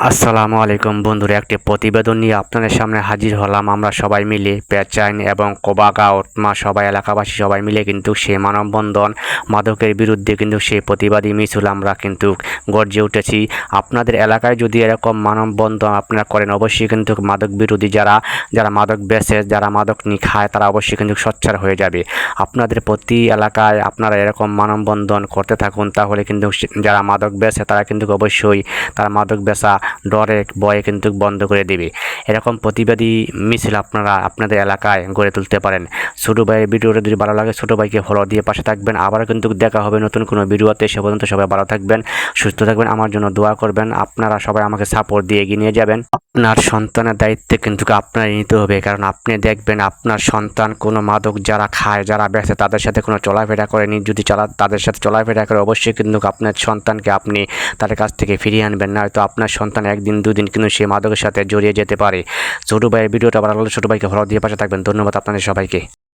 আসসালামু আলাইকুম বন্ধুরা, একটি প্রতিবেদন নিয়ে আপনাদের সামনে হাজির হলাম। আমরা সবাই মিলে পেচাইন এবং কোবাগাঁও মা সবাই এলাকাবাসী সবাই মিলে কিন্তু সেই মানববন্ধন, মাদকের বিরুদ্ধে কিন্তু সেই প্রতিবাদী মিছিল আমরা কিন্তু গর্জে উঠেছি। আপনাদের এলাকায় যদি এরকম মানববন্ধন আপনারা করেন, অবশ্যই কিন্তু মাদক বিরোধী যারা যারা মাদক বেচে, যারা মাদক নি খায়, তারা অবশ্যই কিন্তু সোচ্চার হয়ে যাবে। আপনাদের প্রতি এলাকায় আপনারা এরকম মানববন্ধন করতে থাকুন, তাহলে কিন্তু সে- যারা মাদক বেচে, তারা কিন্তু অবশ্যই তারা মাদক বেচা ডরে বয়ে কিন্তু বন্ধ করে দেবে। এরকম প্রতিবাদী মিছিল আপনারা আপনাদের এলাকায় গড়ে তুলতে পারেন। ছোটো ভাইয়ের ভিডিওটা যদি ভালো লাগে, ছোটো ভাইকে ফলো দিয়ে পাশে থাকবেন। আবারও কিন্তু দেখা হবে নতুন কোনো ভিডিওতে। সে পর্যন্ত সবাই ভালো থাকবেন, সুস্থ থাকবেন, আমার জন্য দোয়া করবেন। আপনারা সবাই আমাকে সাপোর্ট দিয়ে এগিয়ে নিয়ে যাবেন। আপনার সন্তানের দায়িত্ব কিন্তু আপনারই নিতে হবে, কারণ আপনি দেখবেন আপনার সন্তান কোনো মাদক যারা খায়, যারা বেচে তাদের সাথে কোনো চলাফেরা করেনি। যদি চালা, তাদের সাথে চলাফেরা করে, অবশ্যই কিন্তু আপনার সন্তানকে আপনি তাদের কাছ থেকে ফিরিয়ে আনবেন। না হয়তো আপনার সন্তান একদিন, দুদিন কিন্তু সে মাদকের সাথে জড়িয়ে যেতে পারে। ছোটো ভাইয়ের ভিডিওটা ভালো লাগলে ছোটো ভাইকে ফলো দিয়ে পাশে থাকবেন। ধন্যবাদ আপনাদের সবাইকে।